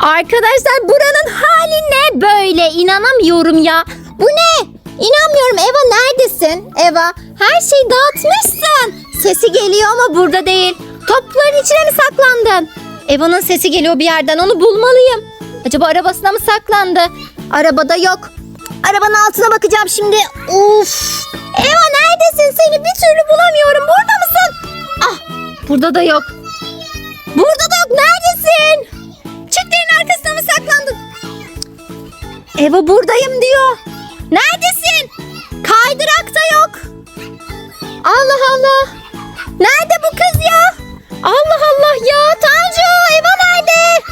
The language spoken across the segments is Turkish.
Arkadaşlar buranın hali ne böyle? İnanamıyorum ya. Bu ne? İnanmıyorum. Eva neredesin? Eva her şeyi dağıtmışsın. Sesi geliyor ama burada değil. Topların içine mi saklandın? Eva'nın sesi geliyor bir yerden. Onu bulmalıyım. Acaba arabasına mı saklandı? Arabada yok. Arabanın altına bakacağım şimdi. Uf. Eva neredesin? Seni bir türlü bulamıyorum. Burada mısın? Ah, burada da yok. Burada da yok. Neredesin? Arkasına mı saklandın? Eva buradayım diyor. Neredesin? Kaydırakta yok. Allah Allah. Nerede bu kız ya? Allah Allah ya. Tanju Eva nerede?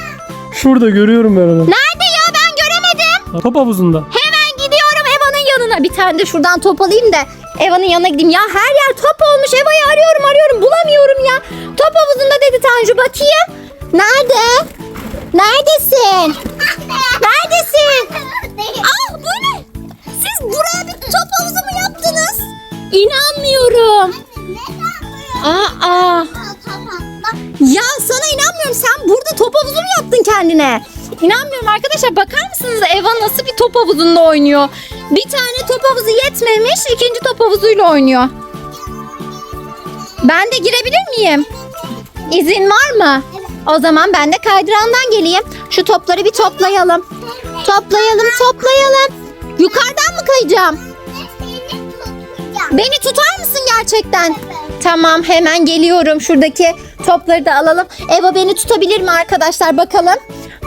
Şurada görüyorum ben onu. Nerede ya ben göremedim. Top havuzunda. Hemen gidiyorum Eva'nın yanına. Bir tane de şuradan top alayım da Eva'nın yanına gideyim. Ya her yer top olmuş. Eva'yı arıyorum arıyorum bulamıyorum ya. Top havuzunda dedi Tanju bakayım. Nerede? Neredesin? Neredesin? Ah bu ne? Siz buraya bir top havuzu mu yaptınız? İnanmıyorum. Aa. Ya sana inanmıyorum. Sen burada top havuzu mu yaptın kendine? İnanmıyorum arkadaşlar. Bakar mısınız Eva nasıl bir top havuzunda oynuyor? Bir tane top havuzu yetmemiş. ikinci top havuzuyla oynuyor. Ben de girebilir miyim? İzin var mı? O zaman ben de kaydırandan geleyim. Şu topları bir toplayalım. Toplayalım, toplayalım. Yukarıdan mı kayacağım? Beni tutar mısın gerçekten? Tamam hemen geliyorum. Şuradaki topları da alalım. Eva beni tutabilir mi arkadaşlar? Bakalım.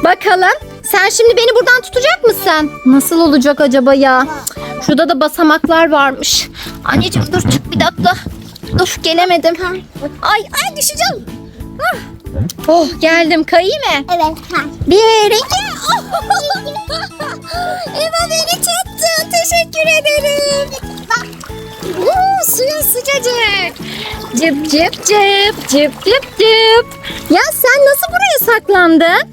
Bakalım. Sen şimdi beni buradan tutacak mısın? Nasıl olacak acaba ya? Şurada da basamaklar varmış. Anneciğim dur çık bir dakika. Dur gelemedim. Ay ay düşeceğim. Hah. Oh geldim. Kayayım mı? Evet. Ha. Bir, iki. Eva beni tuttu. Teşekkür ederim. Uuu suyun sıcacık. Cıp cıp cıp cıp cıp cıp. Ya sen nasıl buraya saklandın?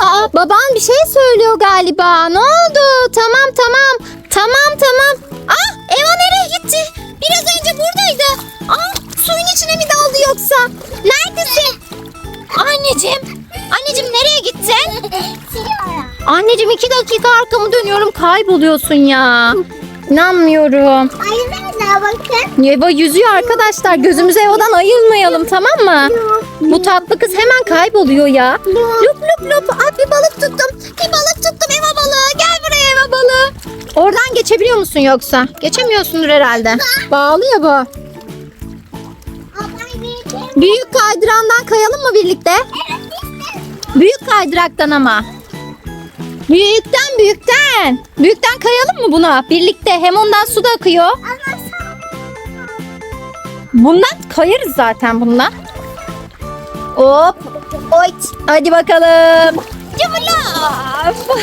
Aa baban bir şey söylüyor galiba. Ne oldu? Tamam tamam. Tamam tamam. Ah Eva nereye gitti? Biraz önce buradaydı. Ah suyun içine mi daldı yoksa? Neredesin? Anneciğim. Anneciğim nereye gittin? Anneciğim iki dakika arkamı dönüyorum kayboluyorsun ya. İnanmıyorum. Aynen bakın. Eva yüzüyor arkadaşlar. Gözümüz Eva'dan ayırmayalım tamam mı? Bu tatlı kız hemen kayboluyor ya. Lup lup lup. Aa, bir balık tuttum. Bir balık tuttum Eva balığı. Gel buraya Eva balığı. Oradan geçebiliyor musun yoksa? Geçemiyorsundur herhalde. Bağlı ya bu. Büyük kaydırandan kayalım mı birlikte? Büyük kaydıraktan ama. Büyükten büyükten. Büyükten kayalım mı buna? Birlikte hem ondan su da akıyor. Bundan kayarız zaten bundan. Hop. Oyt. Hadi bakalım. Cımbılap.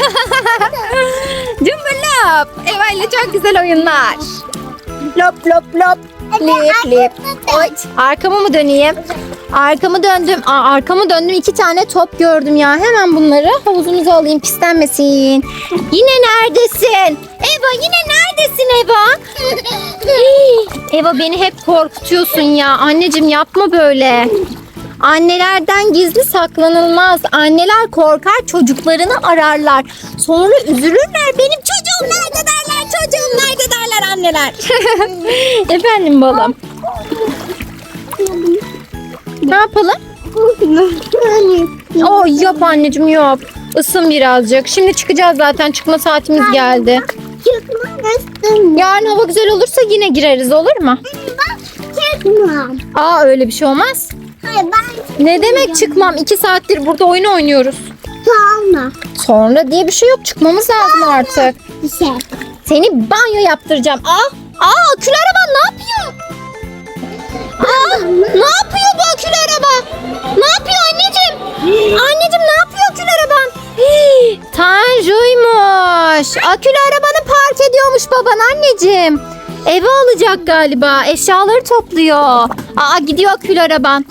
Cımbılap. Eva ile çok güzel oyunlar. Lop lop lop. Lip lip. Oyt. Arkamı mı döneyim? Arkamı döndüm. Aa, arkamı döndüm. iki tane top gördüm ya. Hemen bunları havuzumuza alayım pislenmesin. Yine neredesin? Eva yine neredesin Eva? Eva beni hep korkutuyorsun ya. Anneciğim yapma böyle. Annelerden gizli saklanılmaz. Anneler korkar çocuklarını ararlar. Sonra üzülürler. Benim çocuğum nerede derler. Çocuğum nerede derler anneler. Efendim balım. Ne yapalım? Oh yap anneciğim yap. Isın birazcık. Şimdi çıkacağız zaten. Çıkma saatimiz geldi. Yarın hava güzel olursa yine gireriz olur mu? Aa öyle bir şey olmaz. Hayır ben Ne demek çıkmam? İki saattir burada oyun oynuyoruz. sonra Sonra diye bir şey yok. Çıkmamız lazım artık. bir şey. Seni banyo yaptıracağım. Aa, aa akülü araban ne yapıyor? Aa, ne yapıyor bu akülü araba? Ne yapıyor anneciğim? Anneciğim ne yapıyor akülü araban? Hii, Tanju'ymuş. Akülü arabanı park ediyormuş baban anneciğim. Eve alacak galiba. Eşyaları topluyor. Aa gidiyor akülü araban.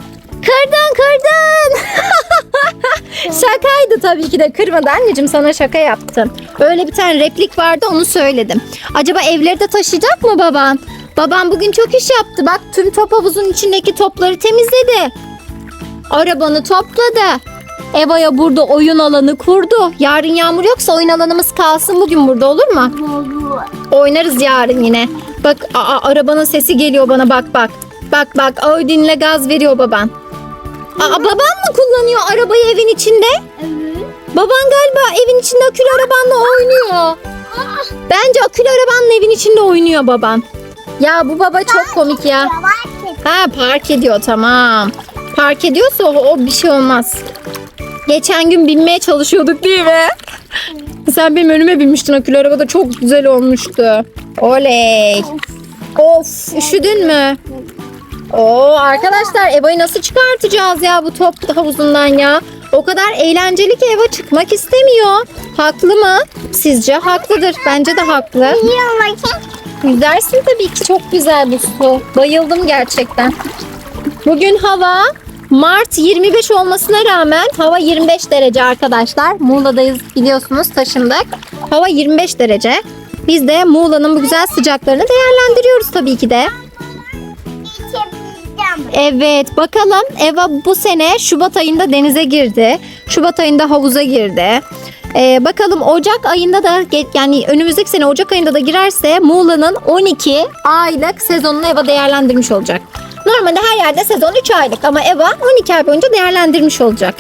Kırdın kırdın. Şakaydı tabii ki de kırmadı anneciğim sana şaka yaptım. Öyle bir tane replik vardı onu söyledim. Acaba evleri de taşıyacak mı baban? Babam bugün çok iş yaptı. Bak tüm top havuzun içindeki topları temizledi. Arabanı topladı. Eva'ya burada oyun alanı kurdu. Yarın yağmur yoksa oyun alanımız kalsın bugün burada olur mu? Oynarız yarın yine. Bak aa, arabanın sesi geliyor bana bak bak. Bak bak Audin'le gaz veriyor baban. Aa, baban mı kullanıyor arabayı evin içinde? Evet. Baban galiba evin içinde akülü arabanla oynuyor. Bence akülü arabanla evin içinde oynuyor baban. Ya bu baba çok komik ya. Ha park ediyor tamam. Park ediyorsa o, o bir şey olmaz. Geçen gün binmeye çalışıyorduk değil mi? Sen benim önüme binmiştin akülü arabada çok güzel olmuştu. Oley. Of üşüdün mü? Oo arkadaşlar Eva'yı nasıl çıkartacağız ya bu top havuzundan ya? O kadar eğlenceli ki Eva çıkmak istemiyor. Haklı mı? Sizce haklıdır. Bence de haklı. Yiyor. Yüzersin tabii ki çok güzel bu su. Bayıldım gerçekten. Bugün hava Mart 25 olmasına rağmen hava 25 derece arkadaşlar. Muğla'dayız biliyorsunuz taşındık. Hava 25 derece. Biz de Muğla'nın bu güzel sıcaklarını değerlendiriyoruz tabii ki de. Evet bakalım Eva bu sene Şubat ayında denize girdi. Şubat ayında havuza girdi. Ee, bakalım Ocak ayında da yani önümüzdeki sene Ocak ayında da girerse Muğla'nın 12 aylık sezonunu Eva değerlendirmiş olacak. Normalde her yerde sezon 3 aylık ama Eva 12 ay boyunca değerlendirmiş olacak.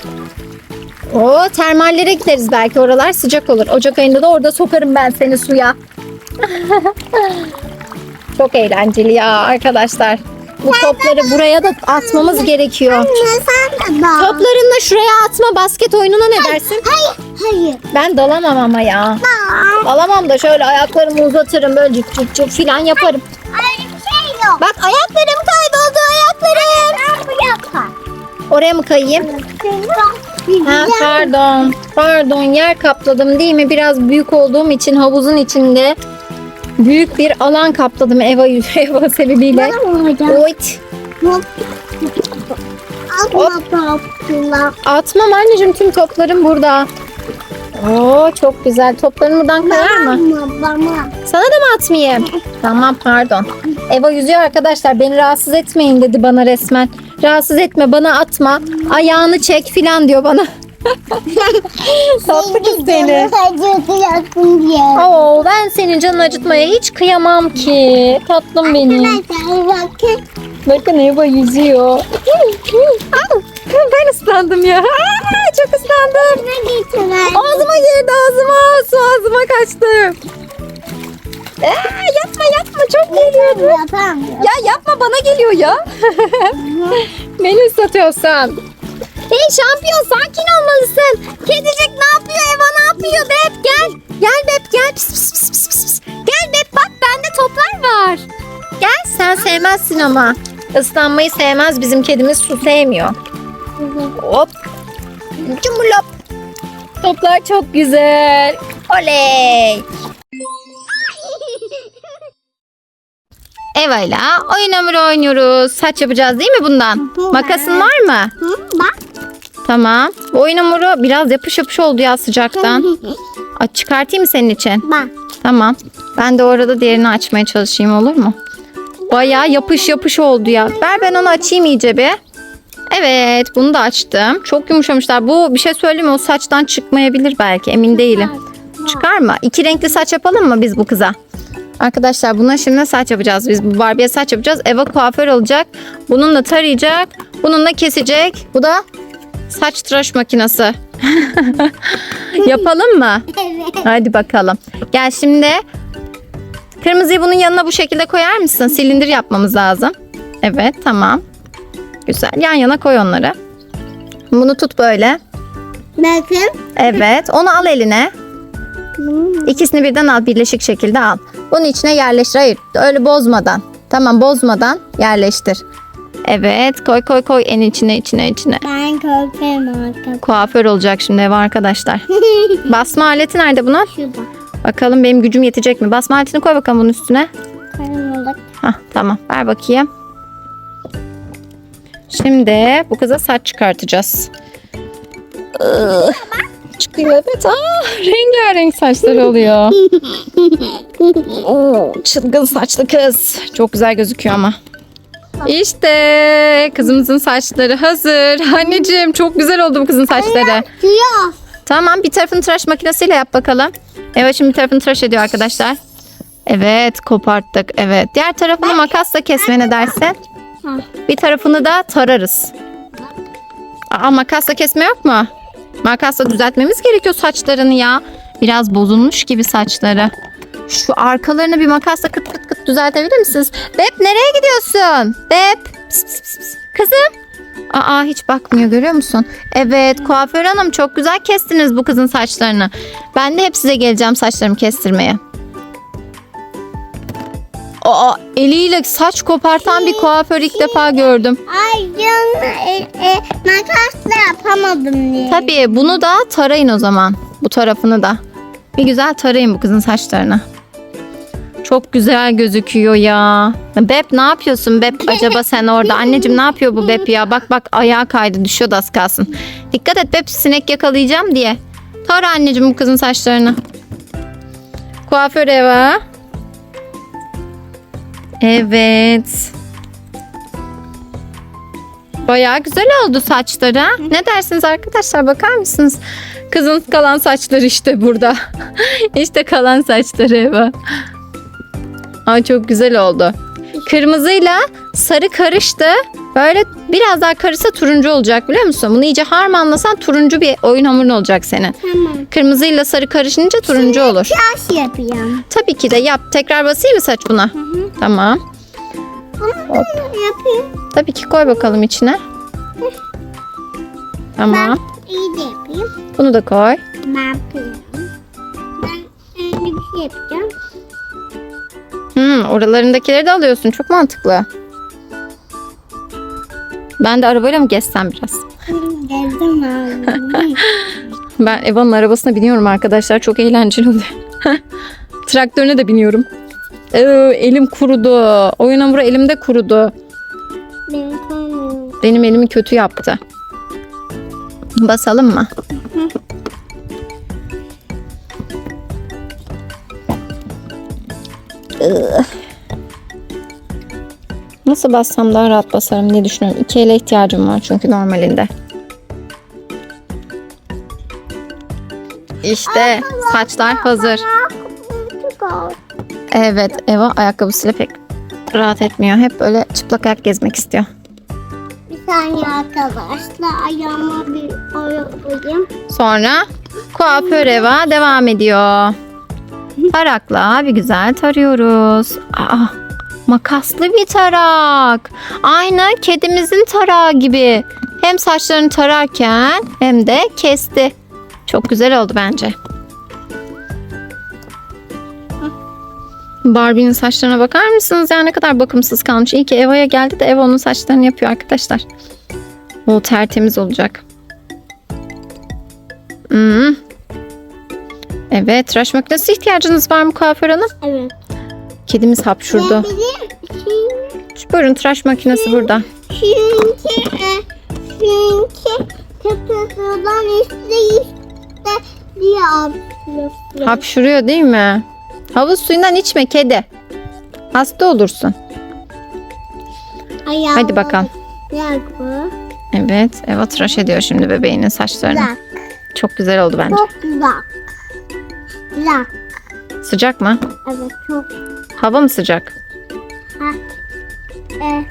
O termallere gideriz belki oralar sıcak olur. Ocak ayında da orada sokarım ben seni suya. Çok eğlenceli ya arkadaşlar. Bu topları buraya da atmamız gerekiyor. Toplarını da şuraya atma basket oyununa ne dersin? Hayır. Hayır. Ben dalamam ama ya. Dalamam da şöyle ayaklarımı uzatırım böyle cık cık cık filan yaparım. Şey yok. Bak ayaklarım kayboldu ayaklarım. Oraya mı kayayım? Ha, pardon. Pardon yer kapladım değil mi? Biraz büyük olduğum için havuzun içinde büyük bir alan kapladım Eva, Eva sebebiyle. Oyt. Atma. Atmam anneciğim tüm toplarım burada. Oo çok güzel. Topların buradan kayar mı? Bana. Sana da mı atmayayım? Tamam pardon. Eva yüzüyor arkadaşlar. Beni rahatsız etmeyin dedi bana resmen. Rahatsız etme bana atma. Ayağını çek filan diyor bana. Tatlı kız seni. Acıtıyorsun diye. Oo, ben senin canını acıtmaya hiç kıyamam ki. Tatlım benim. Arkadaşlar bakın. Bakın Eva yüzüyor. Au, ben ıslandım ya. Aa, çok ıslandım. Ne getiren? Ağzıma girdi ağzıma. Su ağzıma kaçtı. Aa, yapma yapma çok geliyordu. Yapamıyor. Ya yapma bana geliyor ya. Beni ıslatıyorsun. Hey şampiyon sakin olmalısın. Kedicik ne yapıyor Eva ne yapıyor Bep gel. Gel Bep gel. Pis, pis, pis, pis, pis. Gel Bep bak bende toplar var. Gel sen sevmezsin ama. Islanmayı sevmez bizim kedimiz su sevmiyor. Hop. Cumulop. Toplar çok güzel. Oley. Eva ile oyun hamuru oynuyoruz. Saç yapacağız değil mi bundan? Makasın var mı? Bak. Tamam. Bu oyun hamuru biraz yapış yapış oldu ya sıcaktan. Aç çıkartayım mı senin için? Bak. Tamam. Ben de orada diğerini açmaya çalışayım olur mu? Bayağı yapış yapış oldu ya. Ver ben onu açayım iyice bir. Evet bunu da açtım. Çok yumuşamışlar. Bu bir şey söyleyeyim mi? O saçtan çıkmayabilir belki. Emin değilim. Çıkar mı? İki renkli saç yapalım mı biz bu kıza? Arkadaşlar buna şimdi saç yapacağız. Biz bu Barbie'ye saç yapacağız. Eva kuaför olacak. Bununla tarayacak. Bununla kesecek. Bu da saç tıraş makinesi. Yapalım mı? Evet. Hadi bakalım. Gel şimdi kırmızıyı bunun yanına bu şekilde koyar mısın? Silindir yapmamız lazım. Evet tamam. Güzel. Yan yana koy onları. Bunu tut böyle. Bakın. Evet. Onu al eline. Hmm. İkisini birden al. Birleşik şekilde al. Bunun içine yerleştir. Hayır. Öyle bozmadan. Tamam bozmadan yerleştir. Evet. Koy koy koy en içine içine içine. Ben korkarım arkadaşlar. Kuaför olacak şimdi ev arkadaşlar. Basma aleti nerede bunun? Şurada. Bakalım benim gücüm yetecek mi? Basma aletini koy bakalım bunun üstüne. Karanlık. Hah tamam ver bakayım. Şimdi bu kıza saç çıkartacağız. Iı, Çıkıyor evet. Aa, rengarenk saçlar oluyor. Oo, çılgın saçlı kız. Çok güzel gözüküyor ama. İşte kızımızın saçları hazır. Anneciğim çok güzel oldu bu kızın saçları. Siyah. Tamam bir tarafını tıraş makinesiyle yap bakalım. Evet şimdi bir tarafını tıraş ediyor arkadaşlar. Evet koparttık. Evet diğer tarafını makasla kesme ne dersin? Bir tarafını da tararız. Aa makasla kesme yok mu? Makasla düzeltmemiz gerekiyor saçlarını ya. Biraz bozulmuş gibi saçları. Şu arkalarını bir makasla kıt kıt kıt düzeltebilir misiniz? Bep nereye gidiyorsun? Bep. Pıs, pıs, pıs. Kızım. Aa hiç bakmıyor görüyor musun? Evet kuaför hanım çok güzel kestiniz bu kızın saçlarını. Ben de hep size geleceğim saçlarımı kestirmeye. Aa eliyle saç kopartan bir kuaför ilk defa gördüm. Ay canım e, e, makasla yapamadım diye. Tabii bunu da tarayın o zaman. Bu tarafını da. Bir güzel tarayın bu kızın saçlarını. Çok güzel gözüküyor ya. Bep ne yapıyorsun Bep acaba sen orada? Anneciğim ne yapıyor bu Bep ya? Bak bak ayağa kaydı düşüyordu az kalsın. Dikkat et Bep sinek yakalayacağım diye. Tara anneciğim bu kızın saçlarını. Kuaför Eva. Evet. Bayağı güzel oldu saçları. Ne dersiniz arkadaşlar bakar mısınız? Kızın kalan saçları işte burada. işte kalan saçları Eva. Ay çok güzel oldu. Kırmızıyla sarı karıştı. Böyle biraz daha karışsa turuncu olacak biliyor musun? Bunu iyice harmanlasan turuncu bir oyun hamurun olacak senin. Tamam. Kırmızıyla sarı karışınca turuncu olur. Taş yapıyorum. Tabii ki de yap. Tekrar basayım mı saç buna? Tamam. Bunu yapayım. Tabii ki koy bakalım içine. Tamam. İyi de yapayım. Bunu da koy. Ben yapıyorum. Ben öyle bir şey yapacağım. Hmm, oralarındakileri de alıyorsun. Çok mantıklı. Ben de arabayla mı gezsem biraz? Geldim abi. Ben Eva'nın arabasına biniyorum arkadaşlar. Çok eğlenceli oluyor. Traktörüne de biniyorum. Ee, elim kurudu. Oyun hamuru elimde kurudu. Benim. Benim elimi kötü yaptı. Basalım mı? Nasıl bassam daha rahat basarım diye düşünüyorum. İki ele ihtiyacım var çünkü normalinde. İşte saçlar hazır. Evet Eva ayakkabısıyla pek rahat etmiyor. Hep böyle çıplak ayak gezmek istiyor. Bir saniye arkadaşlar ayağıma bir ayaklayayım. Sonra kuaför Eva devam ediyor. Tarakla bir güzel tarıyoruz. Aa, makaslı bir tarak. Aynı kedimizin tarağı gibi. Hem saçlarını tararken hem de kesti. Çok güzel oldu bence. Barbie'nin saçlarına bakar mısınız ya ne kadar bakımsız kalmış. İyi ki Eva'ya geldi de Eva onun saçlarını yapıyor arkadaşlar. O tertemiz olacak. Hmm. Evet, tıraş makinesi ihtiyacınız var mı kuaför hanım? Evet. Kedimiz hapşurdu. Buyurun tıraş makinesi burada. çünkü, e, çünkü köpeklerden işte işte diye absürtler. Hapşuruyor değil mi? Havuz suyundan içme kedi. Hasta olursun. Ayağıma Hadi bakalım. Bu. Evet, Eva tıraş ediyor şimdi bebeğinin saçlarını. Lak. Çok güzel oldu bence. Çok lak. Lak. Sıcak mı? Evet çok. Hava mı sıcak? E,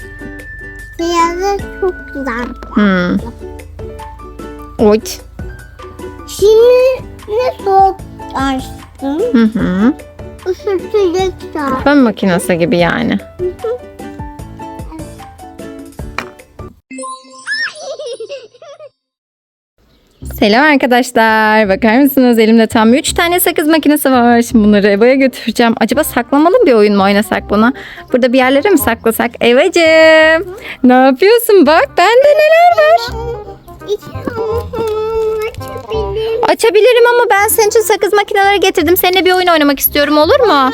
siyahı çok lak. Hmm. Oy. Şimdi ne soğuk açtım. Hı hı. Isıtıcı. Fön makinesi gibi yani. Selam arkadaşlar. Bakar mısınız? Elimde tam 3 tane sakız makinesi var. Şimdi bunları Eva'ya götüreceğim. Acaba saklamalı bir oyun mu oynasak bunu? Burada bir yerlere mi saklasak? Eva'cığım. Ne yapıyorsun? Bak bende neler var. Açabilirim. Açabilirim ama ben senin için sakız makineleri getirdim. Seninle bir oyun oynamak istiyorum olur mu?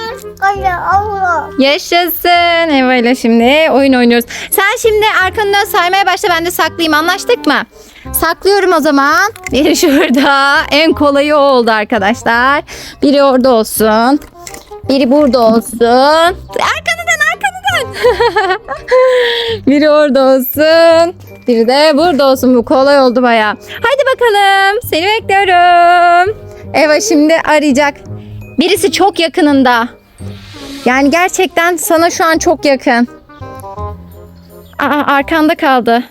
Yaşasın. Eva ile şimdi oyun oynuyoruz. Sen şimdi arkanı dön saymaya başla ben de saklayayım anlaştık mı? Saklıyorum o zaman. Biri şurada. En kolayı oldu arkadaşlar. Biri orada olsun. Biri burada olsun. Arkanı dön biri orada olsun. Biri de burada olsun. Bu kolay oldu baya. Hadi bakalım. Seni bekliyorum. Eva şimdi arayacak. Birisi çok yakınında. Yani gerçekten sana şu an çok yakın. Aa, arkanda kaldı.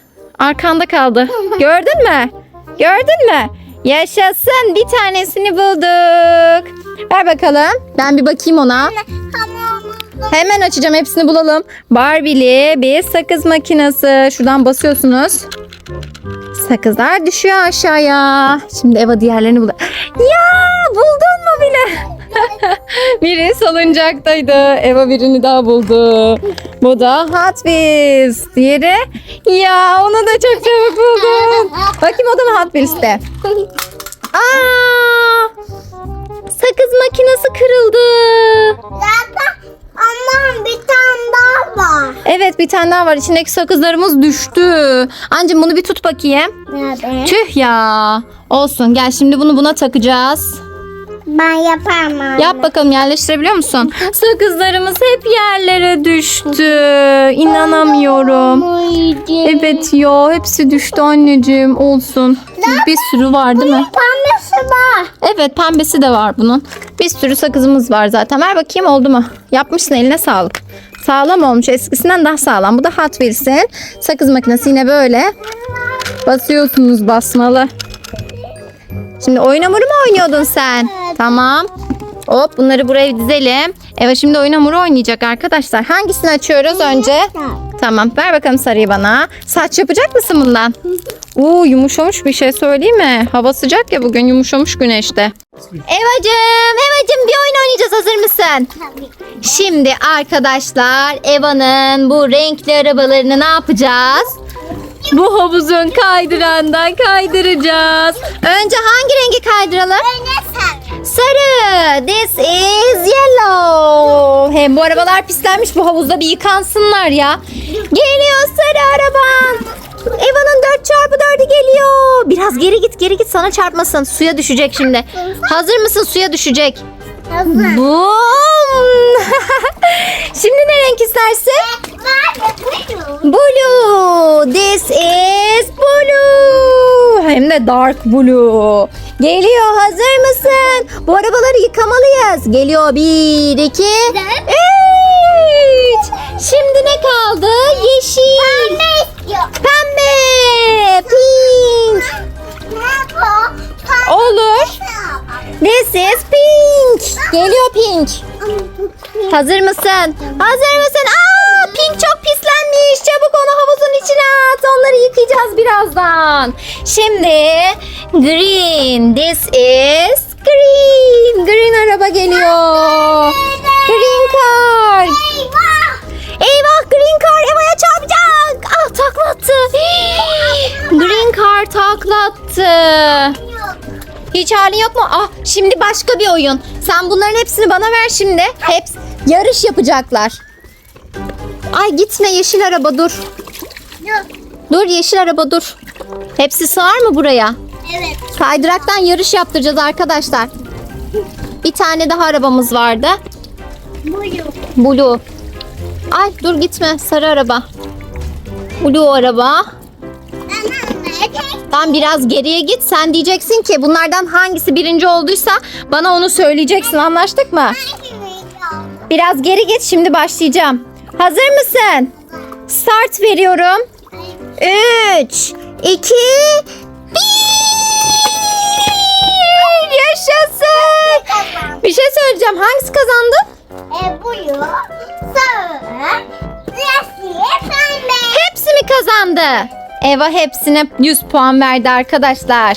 Arkanda kaldı. Gördün mü? Gördün mü? Yaşasın. Bir tanesini bulduk. Ver bakalım. Ben bir bakayım ona. Hemen açacağım. Hepsini bulalım. Barbie'li bir sakız makinesi. Şuradan basıyorsunuz. Sakızlar düşüyor aşağıya. Şimdi Eva diğerlerini bul. Ya buldun mu bile? Biri salıncaktaydı. Eva birini daha buldu. Bu da Hot Wheels. Diğeri ya onu da çok çabuk buldun. Bakayım o da mı Hot Wheels'te? Aa! Sakız makinesi kırıldı. Zaten aman bir tane daha var. Evet bir tane daha var. İçindeki sakızlarımız düştü. Ancım bunu bir tut bakayım. Nerede? Tüh ya. Olsun gel şimdi bunu buna takacağız. Ben yaparım anne. Yap bakalım yerleştirebiliyor musun? Sakızlarımız hep yerlere düştü. İnanamıyorum. Evet ya hepsi düştü anneciğim. Olsun. Bir sürü var değil mi? Pembesi var. Evet pembesi de var bunun. Bir sürü sakızımız var zaten. Ver bakayım oldu mu? Yapmışsın eline sağlık. Sağlam olmuş. Eskisinden daha sağlam. Bu da Hot Wheels'in sakız makinesi yine böyle. Basıyorsunuz basmalı. Şimdi oyun hamuru mu oynuyordun sen? Tamam. Hop bunları buraya dizelim. Evet şimdi oyun hamuru oynayacak arkadaşlar. Hangisini açıyoruz önce? Tamam ver bakalım sarıyı bana. Saç yapacak mısın bundan? Uuu yumuşamış bir şey söyleyeyim mi? Hava sıcak ya bugün yumuşamış güneşte. Evacım, Evacım bir oyun oynayacağız hazır mısın? Şimdi arkadaşlar Eva'nın bu renkli arabalarını ne yapacağız? Bu havuzun kaydırandan kaydıracağız. Önce hangi rengi kaydıralım? Sarı. This is yellow. Hem bu arabalar pislenmiş bu havuzda bir yıkansınlar ya. Geliyor sarı araban. Eva'nın 4x4'ü geliyor. Biraz geri git geri git sana çarpmasın. Suya düşecek şimdi. Hazır mısın suya düşecek? Hazır. Boom. şimdi ne renk istersin? Blue. This is blue. Hem de dark blue. Geliyor hazır mısın? Bu arabaları yıkamalıyız. Geliyor bir, iki, üç. Şimdi ne kaldı? Yeşil. Pembe istiyor. Pembe. Pink. Olur. This is pink. Geliyor pink. Hazır mısın? Hazır mısın? Aa, pink çok pislenmiş. Çabuk onu havuzun içine at. Onları yıkayacağız birazdan. Şimdi green. This is green. Green araba geliyor. Green car. Eyvah. Eyvah green car Eva'ya çarpacak. Ah taklattı. green car taklattı. Hiç halin yok mu? Ah şimdi başka bir oyun. Sen bunların hepsini bana ver şimdi. Hepsi yarış yapacaklar. Ay gitme yeşil araba dur. Yok. Dur yeşil araba dur. Hepsi sığar mı buraya? Evet. Kaydıraktan yarış yaptıracağız arkadaşlar. Bir tane daha arabamız vardı. Buyur. Blue. Ay dur gitme sarı araba. Blue araba. Tam biraz geriye git. Sen diyeceksin ki bunlardan hangisi birinci olduysa bana onu söyleyeceksin. Anlaştık mı? Biraz geri git. Şimdi başlayacağım. Hazır mısın? Start veriyorum. 3 2 1 Yaşasın. Bir şey söyleyeceğim. Hangisi kazandı? E buyur. Sarı. Yeşil. Pembe. Hepsi mi kazandı? Eva hepsine 100 puan verdi arkadaşlar.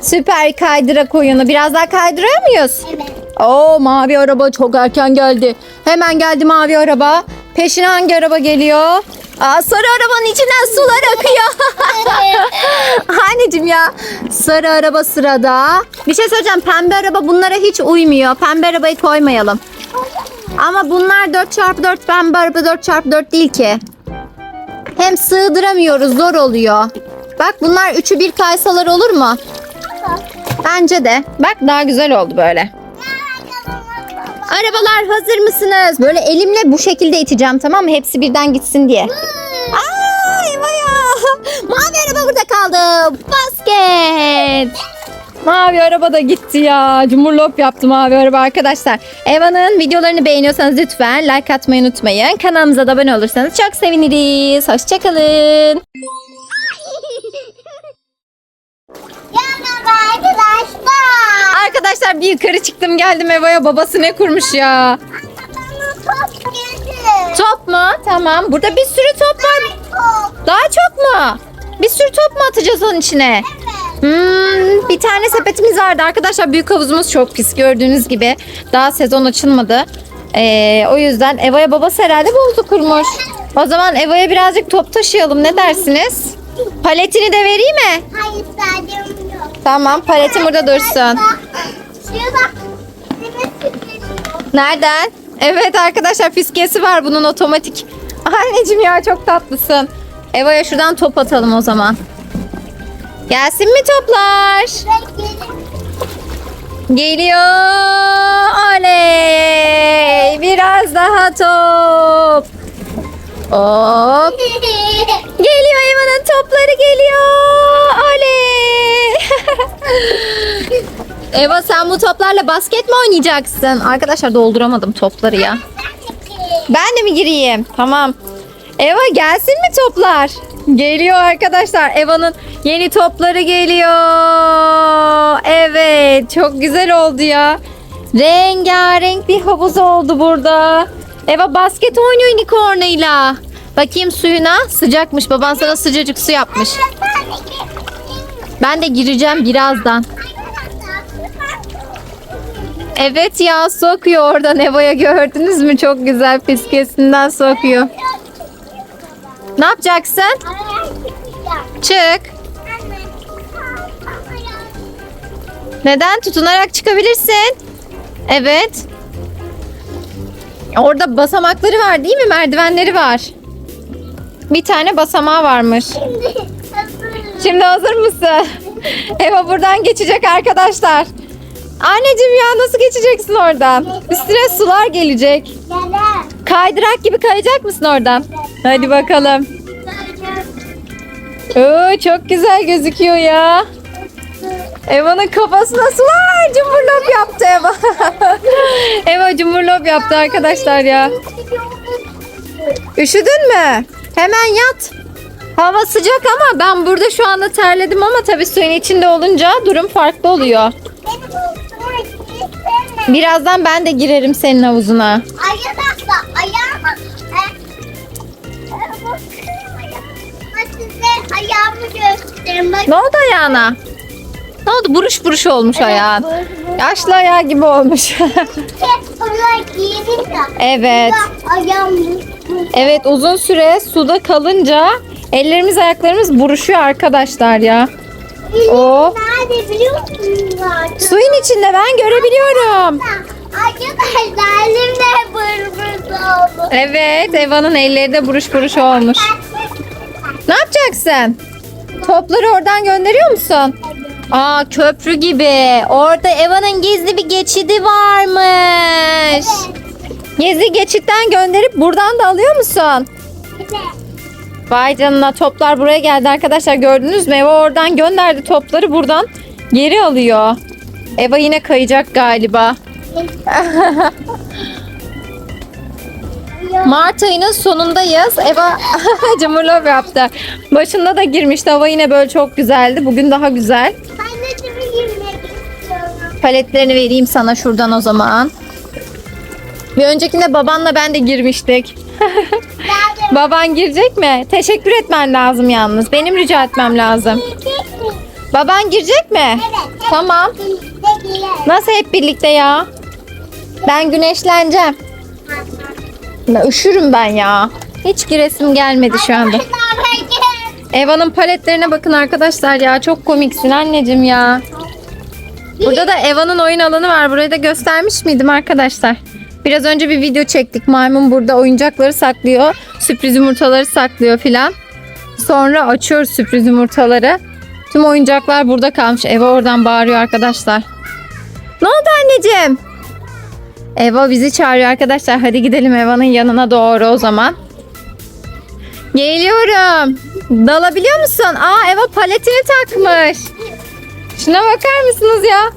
Süper kaydırak oyunu. Biraz daha kaydırıyor muyuz? Evet. Oo mavi araba çok erken geldi. Hemen geldi mavi araba. Peşine hangi araba geliyor? Aa, sarı arabanın içinden sular akıyor. Anneciğim ya. Sarı araba sırada. Bir şey söyleyeceğim. Pembe araba bunlara hiç uymuyor. Pembe arabayı koymayalım. Ama bunlar 4x4 pembe araba 4x4 değil ki. Hem sığdıramıyoruz zor oluyor. Bak bunlar üçü bir kaysalar olur mu? Bence de. Bak daha güzel oldu böyle. Arabalar hazır mısınız? Böyle elimle bu şekilde iteceğim tamam mı? Hepsi birden gitsin diye. Aa, eyvah ya. Mavi araba burada kaldı. Basket. Mavi araba da gitti ya. Cumhurlop yaptı mavi araba arkadaşlar. Eva'nın videolarını beğeniyorsanız lütfen like atmayı unutmayın. Kanalımıza da abone olursanız çok seviniriz. Hoşçakalın. Arkadaşlar. Arkadaşlar bir yukarı çıktım geldim Eva'ya babası ne kurmuş ya. Top geldi. Top mu? Tamam. Burada bir sürü top var. Top. Daha çok mu? Bir sürü top mu atacağız onun içine? Hmm, bir tane sepetimiz vardı arkadaşlar. Büyük havuzumuz çok pis gördüğünüz gibi. Daha sezon açılmadı. Ee, o yüzden Eva'ya babası herhalde bozdu kurmuş. O zaman Eva'ya birazcık top taşıyalım. Ne dersiniz? Paletini de vereyim mi? Hayır sadece. Tamam paletim burada dursun. Nereden? Evet arkadaşlar fiskiyesi var bunun otomatik. Anneciğim ya çok tatlısın. Eva'ya şuradan top atalım o zaman. Gelsin mi toplar? Geliyor. Oley. Biraz daha top. Hop. Geliyor Eva'nın topları geliyor. Oley. Eva sen bu toplarla basket mi oynayacaksın? Arkadaşlar dolduramadım topları ya. Ben de mi gireyim? Tamam. Eva gelsin mi toplar? Geliyor arkadaşlar. Eva'nın yeni topları geliyor. Evet. Çok güzel oldu ya. Rengarenk bir havuz oldu burada. Eva basket oynuyor unicornuyla. Bakayım suyuna. Sıcakmış. Baban sana sıcacık su yapmış. Ben de gireceğim birazdan. Evet ya sokuyor oradan Eva'ya gördünüz mü? Çok güzel fiskesinden sokuyor. Ne yapacaksın? Çık. Neden? Tutunarak çıkabilirsin. Evet. Orada basamakları var değil mi? Merdivenleri var. Bir tane basamağı varmış. Şimdi hazır mısın? Eva buradan geçecek arkadaşlar. Anneciğim ya nasıl geçeceksin oradan? Üstüne sular gelecek. Kaydırak gibi kayacak mısın oradan? Hadi bakalım. Oo, çok güzel gözüküyor ya. Eva'nın kafasına sular cumhurlop yaptı Eva. Eva cumhurlop yaptı arkadaşlar ya. Üşüdün mü? Hemen yat. Hava sıcak ama ben burada şu anda terledim ama tabii suyun içinde olunca durum farklı oluyor. Birazdan ben de girerim senin havuzuna. Ne oldu ayağına? Ne oldu? Buruş buruş olmuş ayağın. Yaşlı ayağı gibi olmuş. De. evet. Evet uzun süre suda kalınca ellerimiz ayaklarımız buruşuyor arkadaşlar ya. O. Nerede biliyor musun? Suyun içinde ben görebiliyorum. Arkadaşlar elimde bırbır oldu. Evet Eva'nın elleri de buruş buruş olmuş. Ne yapacaksın? Topları oradan gönderiyor musun? Aa köprü gibi. Orada Eva'nın gizli bir geçidi varmış. Gizli geçitten gönderip buradan da alıyor musun? Vay canına toplar buraya geldi arkadaşlar gördünüz mü? Eva oradan gönderdi topları buradan geri alıyor. Eva yine kayacak galiba. Mart ayının sonundayız. Eva cumhurlop yaptı. Başında da girmişti. Hava yine böyle çok güzeldi. Bugün daha güzel. Paletlerini vereyim sana şuradan o zaman. Bir öncekinde babanla ben de girmiştik. Baban girecek mi? Teşekkür etmen lazım yalnız. Benim rica etmem lazım. Baban girecek mi? Evet. Tamam. Nasıl hep birlikte ya? Ben güneşleneceğim. Ben üşürüm ben ya. Hiç giresim gelmedi şu anda. Eva'nın paletlerine bakın arkadaşlar ya. Çok komiksin anneciğim ya. Burada da Eva'nın oyun alanı var. Burayı da göstermiş miydim arkadaşlar? Biraz önce bir video çektik. Maymun burada oyuncakları saklıyor. Sürpriz yumurtaları saklıyor filan. Sonra açıyor sürpriz yumurtaları. Tüm oyuncaklar burada kalmış. Eva oradan bağırıyor arkadaşlar. Ne oldu anneciğim? Eva bizi çağırıyor arkadaşlar. Hadi gidelim Eva'nın yanına doğru o zaman. Geliyorum. Dalabiliyor musun? Aa Eva paletini takmış. Şuna bakar mısınız ya?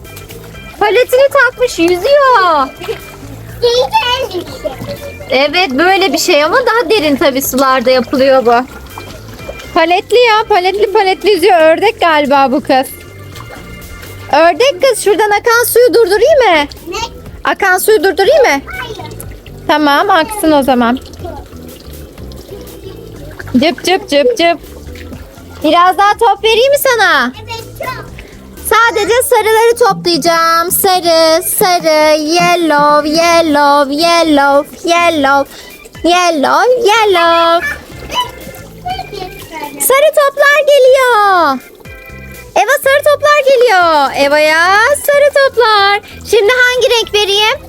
Paletini takmış yüzüyor. Evet böyle bir şey ama daha derin tabii sularda yapılıyor bu. Paletli ya paletli paletli yüzüyor. Ördek galiba bu kız. Ördek kız şuradan akan suyu durdurayım mı? Ne? Akan suyu durdurayım mı? Hayır. Tamam aksın o zaman. Cıp cıp cıp cıp. Biraz daha top vereyim mi sana? Evet. Sadece sarıları toplayacağım. Sarı, sarı, yellow, yellow, yellow, yellow, yellow, yellow. Sarı toplar geliyor. Eva sarı toplar geliyor. Eva'ya sarı toplar. Şimdi hangi renk vereyim?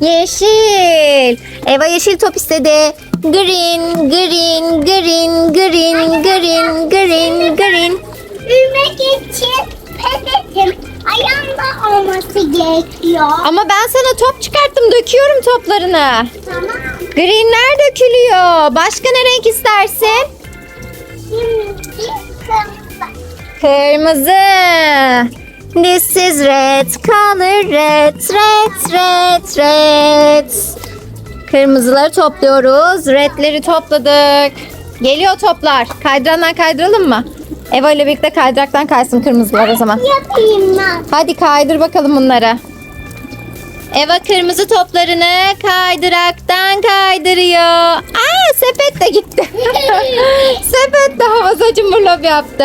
Yeşil. Eva yeşil top istedi. Green, green, green, green, green, green, green. Ürmek için pedetim ayağımda olması gerekiyor. Ama ben sana top çıkarttım. Döküyorum toplarını. Tamam. Greenler dökülüyor. Başka ne renk istersin? Şimdi kırmızı. Kırmızı. This is red color red red red red. Kırmızıları topluyoruz. Redleri topladık. Geliyor toplar. Kaydırandan kaydıralım mı? Eva ile birlikte kaydıraktan kaysın kırmızılar o zaman. Yapayım ben. Hadi kaydır bakalım bunları. Eva kırmızı toplarını kaydıraktan kaydırıyor. Aa sepet de gitti. sepet de havada cumburlop yaptı.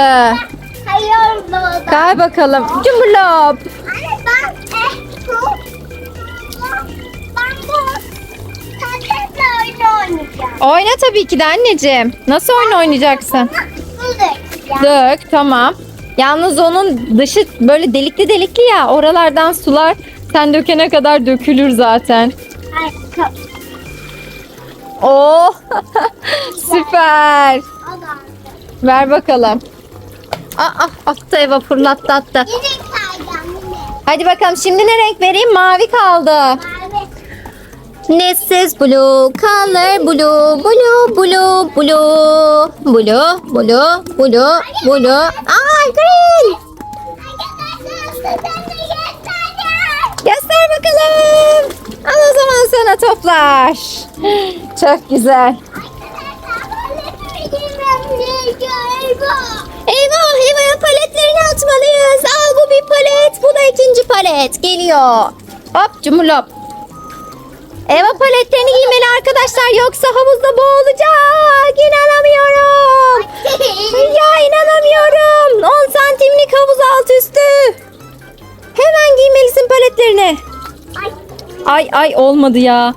Hayır baba. Kay bakalım. Cumburlop. Anne ben eh, bu ben bu oyun oynayacağım. Oyna tabii ki de anneciğim. Nasıl oyun oynayacaksın? Bu da Dök tamam. Yalnız onun dışı böyle delikli delikli ya. Oralardan sular sen dökene kadar dökülür zaten. Oh süper. Ver bakalım. Aa, attı Eva fırlattı attı. Hadi bakalım şimdi ne renk vereyim? Mavi kaldı. This is blue color blue blue blue blue blue blue blue blue Ay green. Göster bakalım. Al o zaman sana toplar. Çok güzel. Eyvah eyvah paletlerini atmalıyız. Al bu bir palet. Bu da ikinci palet. Geliyor. Hop cumulop. Eva paletlerini giymeli arkadaşlar yoksa havuzda boğulacak. İnanamıyorum. Ya inanamıyorum. 10 santimlik havuz alt üstü. Hemen giymelisin paletlerini. Ay, Ay olmadı ya.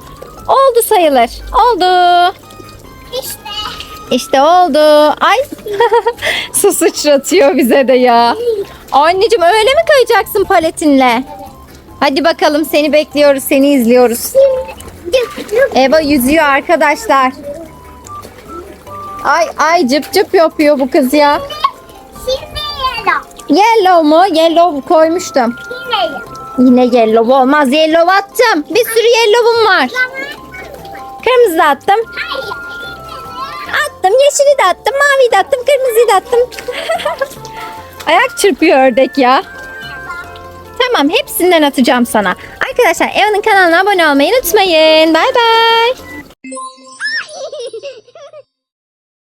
Oldu sayılır. Oldu. işte. İşte oldu. Ay. Su sıçratıyor bize de ya. Anneciğim öyle mi kayacaksın paletinle? Hadi bakalım seni bekliyoruz, seni izliyoruz. Eva yüzüyor arkadaşlar. Ay ay cıp cıp yapıyor bu kız ya. Şimdi yellow. Yellow mu? Yellow koymuştum. Yine. Yine yellow olmaz. Yellow attım. Bir sürü yellow'um var. Kırmızı da attım. Attım. Yeşili de attım. Mavi de attım. Kırmızıyı da attım. Ayak çırpıyor ördek ya. Tamam hepsinden atacağım sana. Arkadaşlar Eva'nın kanalına abone olmayı unutmayın. Bay bay.